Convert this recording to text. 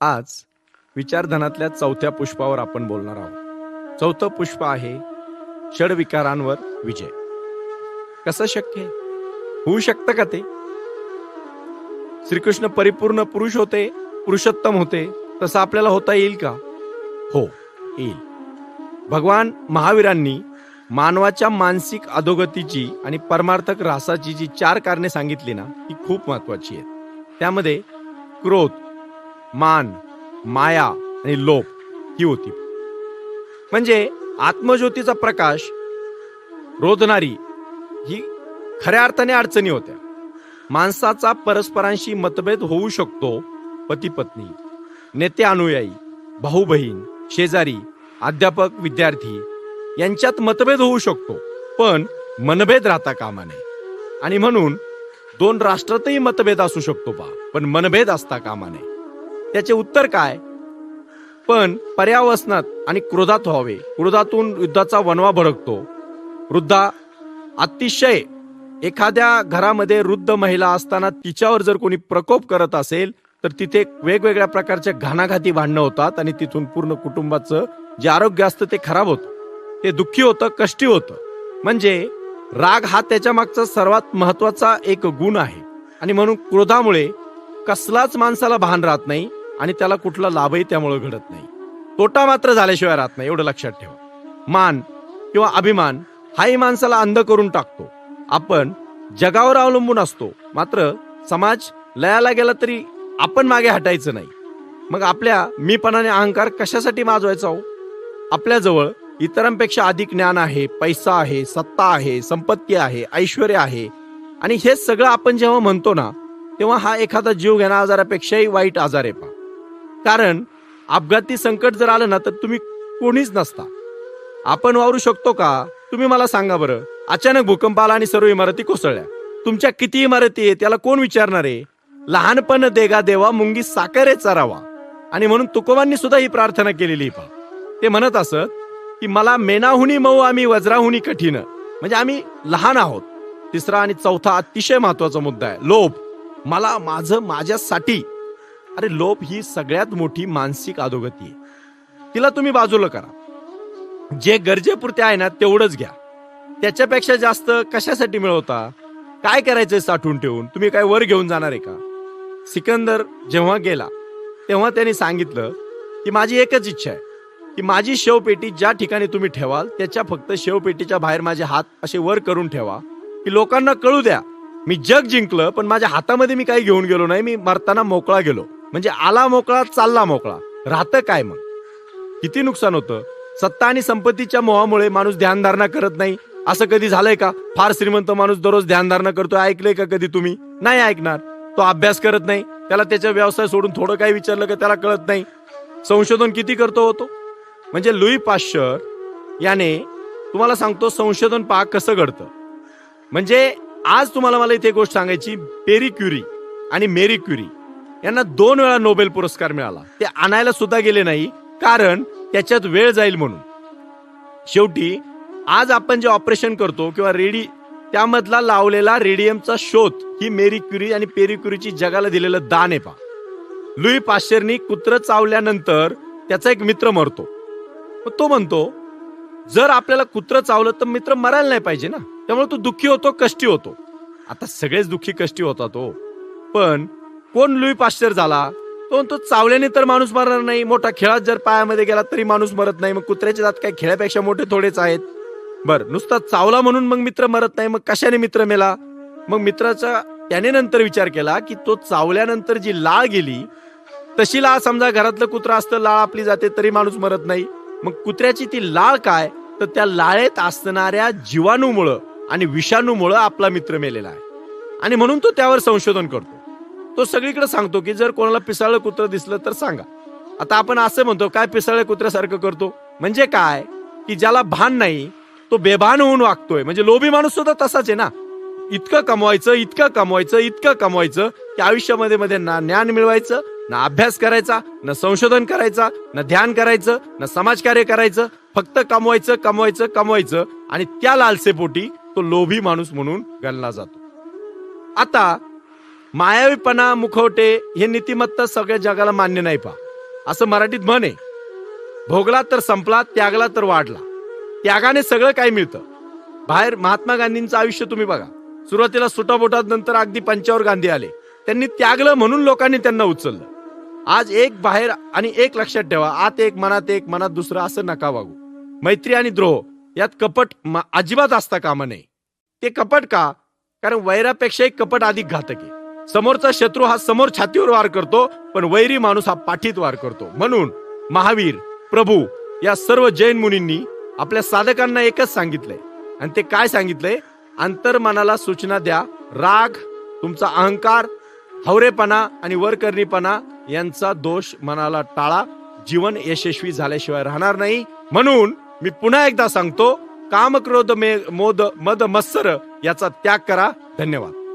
आज विचारधनातल्या चौथ्या पुष्पावर आपण बोलणार आहोत. चौथं पुष्प आहे षडविकारांवर विजय. कसं शक्य? आहे होऊ शकतं का ते? श्रीकृष्ण परिपूर्ण पुरुष होते पुरुषोत्तम होते तसं आपल्याला होता येईल का? हो येईल. भगवान महावीरांनी मानवाच्या मानसिक अधोगतीची आणि परमार्थक रासाची जी चार कारणे सांगितली ना ती खूप महत्वाची आहेत. त्यामध्ये क्रोध मान माया आणि लोभ ही होती. म्हणजे आत्मज्योतीचा प्रकाश रोधणारी ही खऱ्या अर्थाने अडचणी होत्या. माणसाचा परस्परांशी मतभेद होऊ शकतो पती पत्नी नेते अनुयायी भाऊ बहीण शेजारी अध्यापक विद्यार्थी यांच्यात मतभेद होऊ शकतो पण मनभेद राहता कामा नये. आणि म्हणून दोन राष्ट्रातही मतभेद असू शकतो पा पण मनभेद असता कामा नये. त्याचे उत्तर काय? पण पर्यावसनात आणि क्रोधात व्हावे. क्रोधातून युद्धाचा वनवा भडकतो. वृद्धा अतिशय एखाद्या घरामध्ये वृद्ध महिला असताना तिच्यावर जर कोणी प्रकोप करत असेल तर तिथे वेगवेगळ्या प्रकारच्या घाणाघाती भांडणं होतात आणि तिथून पूर्ण कुटुंबाचं जे आरोग्य असतं ते खराब होतं. ते दुःखी होतं कष्टी होतं. म्हणजे राग हा त्याच्या मागचा सर्वात महत्त्वाचा एक गुण आहे. आणि म्हणून क्रोधामुळे कसलाच माणसाला भान राहत नाही आणि त्याला कुठला लाभही त्यामुळे घडत नाही. तोटा मात्र झाल्याशिवाय राहत नाही एवढं लक्षात ठेवा. मान किंवा अभिमान हाही माणसाला अंध करून टाकतो. आपण जगावर अवलंबून असतो मात्र समाज लयाला गेला तरी आपण मागे हटायचं नाही. मग आपल्या मीपणाने अहंकार कशासाठी माजवायचा हो? आपल्याजवळ इतरांपेक्षा अधिक ज्ञान आहे पैसा आहे सत्ता आहे संपत्ती आहे ऐश्वर आहे. आणि हे सगळं आपण जेव्हा म्हणतो ना तेव्हा हा एखादा जीव घेणा आजारापेक्षाही वाईट आजार आहे पा कारण अपघाती संकट जर आलं ना तर तुम्ही कोणीच नसता. आपण वावरू शकतो का? तुम्ही मला सांगा बरं. अचानक भूकंप आला आणि सर्व इमारती कोसळल्या. तुमच्या किती इमारती आहे त्याला कोण विचारणार आहे? लहानपण देगा देवा मुंगी साखरे चरावा. आणि म्हणून तुकोबांनी सुद्धा ही प्रार्थना केलेली पा ते म्हणत असत की मला मेनाहुनी मऊ आम्ही वज्राहुनी कठीण. म्हणजे आम्ही लहान आहोत. तिसरा आणि चौथा अतिशय महत्त्वाचा मुद्दा आहे. लोभ. मला माझं माझ्यासाठी अरे लोभ ही सगळ्यात मोठी मानसिक अधोगती आहे. तिला तुम्ही बाजूला करा. जे गरजेपुरते आहे ना तेवढंच घ्या. त्याच्यापेक्षा जास्त कशासाठी मिळवता? काय करायचंय साठवून ठेवून? तुम्ही काय वर घेऊन जाणार आहे का? सिकंदर जेव्हा गेला तेव्हा त्यांनी सांगितलं की माझी एकच इच्छा आहे की माझी शेवपेटी ज्या ठिकाणी तुम्ही ठेवाल त्याच्या फक्त शेवपेटीच्या बाहेर माझे हात असे वर करून ठेवा की लोकांना कळू द्या. मी जग जिंकलं पण माझ्या हातामध्ये मी काही घेऊन गेलो नाही मी मरताना मोकळा गेलो. म्हणजे आला मोकळा चालला मोकळा. राहतं काय मग? किती नुकसान होतं? सत्ता आणि संपत्तीच्या मोहामुळे माणूस ध्यानधारणा करत नाही. असं कधी झालंय का? फार श्रीमंत माणूस दररोज ध्यानधारणा करतोय. ऐकलंय का कधी तुम्ही? नाही ऐकणार. तो अभ्यास करत नाही. त्याला त्याचा व्यवसाय सोडून थोडं काही विचारलं का त्याला कळत नाही. संशोधन किती करतो होतो म्हणजे लुई पाश्चर याने तुम्हाला सांगतो संशोधन पहा कसं घडतं. म्हणजे आज तुम्हाला मला इथे गोष्ट सांगायची. पेरी क्युरी आणि मेरी क्युरी. यांना दोन वेळा नोबेल पुरस्कार मिळाला. ते आणायला सुद्धा गेले नाही कारण त्याच्यात वेळ जाईल म्हणून. शेवटी आज आपण जे ऑपरेशन करतो किंवा रेडी त्यामधला लावलेला रेडियमचा शोध ही मेरी क्युरी आणि पेरी क्युरीची जगाला दिलेलं दान आहे पा लुई पाश्चरनी कुत्र चावल्यानंतर त्याचा एक मित्र मरतो. तो म्हणतो जर आपल्याला कुत्र चावलं तर मित्र मरायला नाही पाहिजे ना. त्यामुळे तो दुःखी होतो कष्टी होतो. आता सगळेच दुःखी कष्टी होता तो हो. पण कोण लुई पाश्चर झाला? तो तो चावल्याने तर माणूस मरणार नाही मोठा खेळात जर पायामध्ये गेला तरी माणूस मरत नाही मग कुत्र्याचे दात काय खेळापेक्षा मोठे थोडेच आहेत. बर नुसता चावला म्हणून मग मित्र मरत नाही मग कशाने मित्र मेला? मग मित्राचा त्याने नंतर विचार केला की तो चावल्यानंतर जी लाळ गेली तशी लाळ समजा घरातलं कुत्रा असतं लाळ आपली जाते तरी माणूस मरत नाही. मग कुत्र्याची ती लाळ काय? तर त्या लाळेत असणाऱ्या जीवाणूमुळं आणि विषाणूमुळं आपला मित्र मेलेला आहे. आणि म्हणून तो त्यावर संशोधन करतो. तो सगळीकडे सांगतो की जर कोणाला पिसाळं कुत्र दिसलं तर सांगा. आता आपण असं म्हणतो काय पिसाळ्या कुत्र्यासारखं करतो? म्हणजे काय? की ज्याला भान नाही तो बेभान होऊन वागतोय. म्हणजे लोभी माणूस सुद्धा तसाच आहे ना. इतकं कमवायचं इतकं कमवायचं इतकं कमवायचं की आयुष्यामध्ये मध्ये ना ज्ञान मिळवायचं ना अभ्यास करायचा ना संशोधन करायचा ना ध्यान करायचं ना समाजकार्य करायचं. फक्त कमवायचं कमवायचं कमवायचं. आणि त्या लालसेपोटी तो लोभी माणूस म्हणून गणला जातो. आता मायावीपणा मुखवटे हे नीतिमत्ता सगळ्या जगाला मान्य नाही पा असं मराठीत म्हण आहे भोगला तर संपला त्यागला तर वाढला. त्यागाने सगळं काही मिळतं. बाहेर महात्मा गांधींचं आयुष्य तुम्ही बघा. सुरुवातीला सुटाबोटात नंतर अगदी पंचावर गांधी आले. त्यांनी त्यागलं म्हणून लोकांनी त्यांना उचललं. आज एक बाहेर आणि एक लक्षात ठेवा आत एक मनात एक मनात दुसरं असं नका वागू. मैत्री आणि द्रोह यात कपट म- अजिबात असता कामा नये. ते कपट का? कारण वैरापेक्षाही कपट अधिक घातक आहे. समोरचा शत्रू हा समोर छातीवर वार करतो पण वैरी माणूस हा पाठीत वार करतो. म्हणून महावीर प्रभू या सर्व जैन मुनींनी आपल्या साधकांना एकच सांगितलंय. आणि ते काय सांगितलंय? अंतर्मनाला सूचना द्या. राग तुमचा अहंकार हवरेपणा आणि वरकरणीपणा यांचा दोष मनाला टाळा. जीवन यशस्वी झाल्याशिवाय राहणार नाही. म्हणून मी पुन्हा एकदा सांगतो काम क्रोध मे मोद मद मत्सर याचा त्याग करा. धन्यवाद.